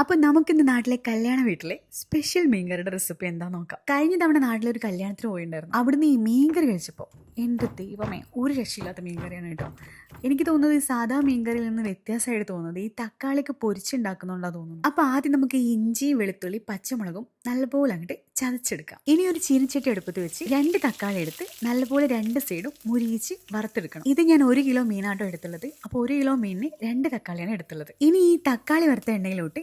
അപ്പൊ നമുക്കിന്ന് നാട്ടിലെ കല്യാണ വീട്ടിലെ സ്പെഷ്യൽ മീൻകറിയുടെ റെസിപ്പി എന്താ നോക്കാം. കഴിഞ്ഞ തവണ നാട്ടിലെ ഒരു കല്യാണത്തിന് പോയിണ്ടായിരുന്നു. അവിടുന്ന് ഈ മീൻകറി കഴിച്ചപ്പോൾ എന്റെ ദൈവമേ ഒരു രക്ഷയില്ലാത്ത മീൻകറിയാണ് കേട്ടോ. എനിക്ക് തോന്നുന്നത് ഈ സാധാ മീൻകറിയിൽ നിന്ന് വ്യത്യാസമായിട്ട് തോന്നുന്നത് ഈ തക്കാളിക്ക് പൊരിച്ചുണ്ടാക്കുന്നുണ്ടാ തോന്നുന്നു അപ്പൊ ആദ്യം നമുക്ക് ഈ ഇഞ്ചി വെളുത്തുള്ളി പച്ചമുളകും നല്ലപോലെ അങ്ങോട്ട് ചതച്ചെടുക്കാം. ഇനി ഒരു ചീനിച്ചട്ടി എടുപ്പത്ത് വെച്ച് രണ്ട് തക്കാളി എടുത്ത് നല്ലപോലെ രണ്ട് സൈഡും മുരിയിച്ച് വറുത്തെടുക്കണം. ഇത് ഞാൻ ഒരു കിലോ മീനാട്ടോ എടുത്തുള്ളത്. അപ്പോൾ ഒരു കിലോ മീനിന് രണ്ട് തക്കാളിയാണ് എടുത്തുള്ളത്. ഇനി ഈ തക്കാളി വറുത്ത എണ്ണയിലോട്ട്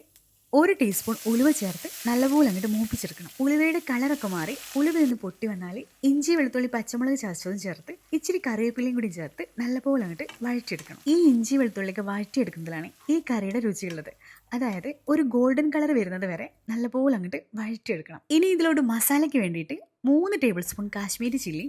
ഒരു ടീസ്പൂൺ ഉലുവ ചേർത്ത് നല്ലപോലെ അങ്ങോട്ട് മൂപ്പിച്ചെടുക്കണം. ഉലുവയുടെ കളറൊക്കെ മാറി ഉലുവ ഒന്ന് പൊട്ടി വന്നാൽ ഇഞ്ചി വെളുത്തുള്ളി പച്ചമുളക് ചതച്ചതും ചേർത്ത് ഇച്ചിരി കറിവേപ്പിലയും കൂടി ചേർത്ത് നല്ലപോലെ അങ്ങോട്ട് വഴറ്റിയെടുക്കണം. ഈ ഇഞ്ചി വെളുത്തുള്ളിയൊക്കെ വഴറ്റിയെടുക്കുന്നതിലാണ് ഈ കറിയുടെ രുചിയുള്ളത്. അതായത് ഒരു ഗോൾഡൻ കളർ വരുന്നത് വരെ നല്ലപോലെ അങ്ങോട്ട് വഴറ്റിയെടുക്കണം. ഇനി ഇതിലോട്ട് മസാലയ്ക്ക് വേണ്ടിയിട്ട് മൂന്ന് ടേബിൾ സ്പൂൺ കാശ്മീരി ചില്ലി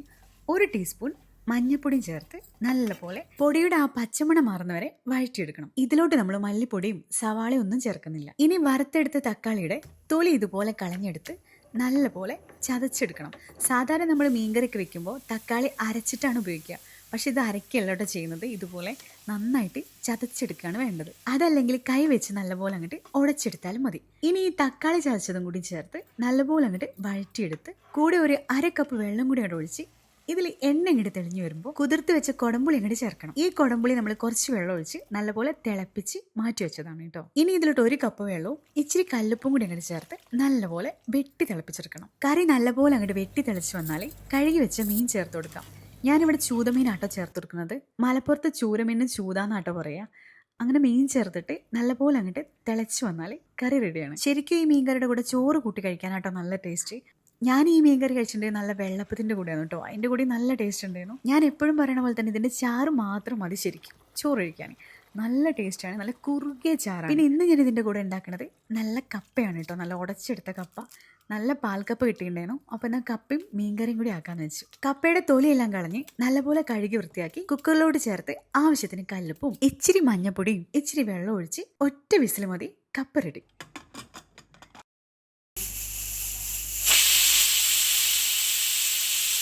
ഒരു ടീസ്പൂൺ മഞ്ഞപ്പൊടിയും ചേർത്ത് നല്ലപോലെ പൊടിയുടെ ആ പച്ചമണം മാറുന്നവരെ വഴറ്റിയെടുക്കണം. ഇതിലോട്ട് നമ്മൾ മല്ലിപ്പൊടിയും സവാളയും ഒന്നും ചേർക്കുന്നില്ല. ഇനി വറുത്തെടുത്ത തക്കാളിയുടെ തൊലി ഇതുപോലെ കളഞ്ഞെടുത്ത് നല്ലപോലെ ചതച്ചെടുക്കണം. സാധാരണ നമ്മൾ മീൻകറിക്ക് വെക്കുമ്പോൾ തക്കാളി അരച്ചിട്ടാണ് ഉപയോഗിക്കുക. പക്ഷെ ഇത് അരക്കല്ല ചെയ്യുന്നത്. ഇതുപോലെ നന്നായിട്ട് ചതച്ചെടുക്കുകയാണ് വേണ്ടത്. അതല്ലെങ്കിൽ കൈ വെച്ച് നല്ലപോലെ അങ്ങോട്ട് ഉടച്ചെടുത്താലും മതി. ഇനി ഈ തക്കാളി ചതച്ചതും കൂടി ചേർത്ത് നല്ലപോലെ അങ്ങോട്ട് വഴറ്റിയെടുത്ത് കൂടെ ഒരു അര കപ്പ് വെള്ളം കൂടി അങ്ങോട്ട് ഒഴിച്ച് ഇതിൽ എണ്ണ ഇങ്ങോട്ട് തെളിഞ്ഞു വരുമ്പോൾ കുതിർത്ത് വെച്ച കൊടമ്പുളി ഇങ്ങോട്ട് ചേർക്കണം. ഈ കൊടമ്പുളി നമ്മൾ കുറച്ച് വെള്ളം ഒഴിച്ച് നല്ലപോലെ തിളപ്പിച്ച് മാറ്റി വെച്ചതാണ് കേട്ടോ. ഇനി ഇതിലോട്ട് ഒരു കപ്പ് വെള്ളവും ഇച്ചിരി കല്ലുപ്പും കൂടി അങ്ങോട്ട് ചേർത്ത് നല്ലപോലെ വെട്ടി തിളപ്പിച്ചെടുക്കണം. കറി നല്ലപോലെ അങ്ങോട്ട് വെട്ടി തിളച്ച് വന്നാൽ കഴുകി വെച്ച മീൻ ചേർത്ത് കൊടുക്കാം. ഞാനിവിടെ ചൂതമീനാട്ടോ ചേർത്ത് കൊടുക്കുന്നത്. മലപ്പുറത്ത് ചൂരമീനും ചൂതാന്നാട്ടോ പറയാ. അങ്ങനെ മീൻ ചേർത്തിട്ട് നല്ലപോലെ അങ്ങോട്ട് തിളച്ച് വന്നാൽ കറി റെഡിയാണ് ശരിക്കും ഈ മീൻ മീൻകറിയുടെ കൂടെ ചോറ് കൂട്ടി കഴിക്കാനാട്ടോ നല്ല ടേസ്റ്റ് ഞാൻ ഈ മീൻ കറി കഴിച്ചിട്ടുണ്ടെങ്കിൽ നല്ല വെള്ളപ്പത്തിന്റെ കൂടെയാണ് കേട്ടോ. അതിന്റെ കൂടി നല്ല ടേസ്റ്റ് ഉണ്ടായിരുന്നു. ഞാൻ എപ്പോഴും പറയണ പോലെ തന്നെ ഇതിന്റെ ചാറ് മാത്രം മതി ശരിക്കും. ചോറ് കഴിക്കാൻ നല്ല ടേസ്റ്റാണ് നല്ല കുറുകിയ ചാറാണ്. പിന്നെ ഇന്ന് ഞാൻ ഇതിന്റെ കൂടെ ഉണ്ടാക്കുന്നത് നല്ല കപ്പയാണ് കേട്ടോ. നല്ല ഉടച്ചെടുത്ത കപ്പ. നല്ല പാൽക്കപ്പ് കിട്ടിയിട്ടുണ്ടായിരുന്നു. അപ്പോൾ എന്നാൽ കപ്പയും മീൻകറിയും കൂടി ആക്കാന്ന് വെച്ചു. കപ്പയുടെ തൊലിയെല്ലാം കളഞ്ഞ് നല്ലപോലെ കഴുകി വൃത്തിയാക്കി കുക്കറിലോട് ചേർത്ത് ആവശ്യത്തിന് കല്ലുപ്പും ഇച്ചിരി മഞ്ഞപ്പൊടിയും ഇച്ചിരി വെള്ളം ഒഴിച്ച് ഒറ്റ വിസിൽ മതി. കപ്പ റെഡി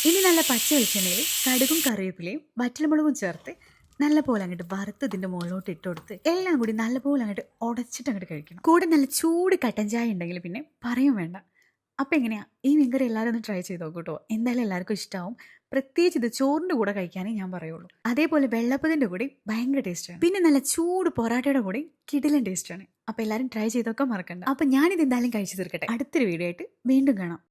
ഇനി നല്ല പച്ച വെളിച്ചെണ്ണയിൽ കടുകും കറിവേപ്പിലയും വറ്റൽമുളകും ചേർത്ത് നല്ലപോലെ അങ്ങോട്ട് വറുത്ത് ഇതിന്റെ മുകളിലോട്ട് ഇട്ട് കൊടുത്ത് എല്ലാം കൂടി നല്ലപോലെ അങ്ങോട്ട് ഉടച്ചിട്ട് അങ്ങോട്ട് കഴിക്കണം. കൂടെ നല്ല ചൂട് കട്ടൻ ചായ ഉണ്ടെങ്കിൽ പിന്നെ പറയും വേണ്ട. അപ്പം എങ്ങനെയാ? ഈ മീൻകറി എല്ലാവരും ഒന്ന് ട്രൈ ചെയ്ത് നോക്കൂ കേട്ടോ എന്തായാലും എല്ലാവർക്കും ഇഷ്ടമാവും പ്രത്യേകിച്ച് ഇത് ചോറിന്റെ കൂടെ കഴിക്കാനേ ഞാൻ പറയുള്ളൂ. അതേപോലെ വെള്ളപ്പത്തിന്റെ കൂടി ഭയങ്കര ടേസ്റ്റാണ് പിന്നെ നല്ല ചൂട് പൊറാട്ടയുടെ കൂടി കിടിലൻ ടേസ്റ്റാണ് അപ്പോൾ എല്ലാവരും ട്രൈ ചെയ്തൊക്കെ മറക്കണ്ട. അപ്പം ഞാനിത് എന്തായാലും കഴിച്ചു തീർക്കട്ടെ. അടുത്തൊരു വീഡിയോ ആയിട്ട് വീണ്ടും കാണാം.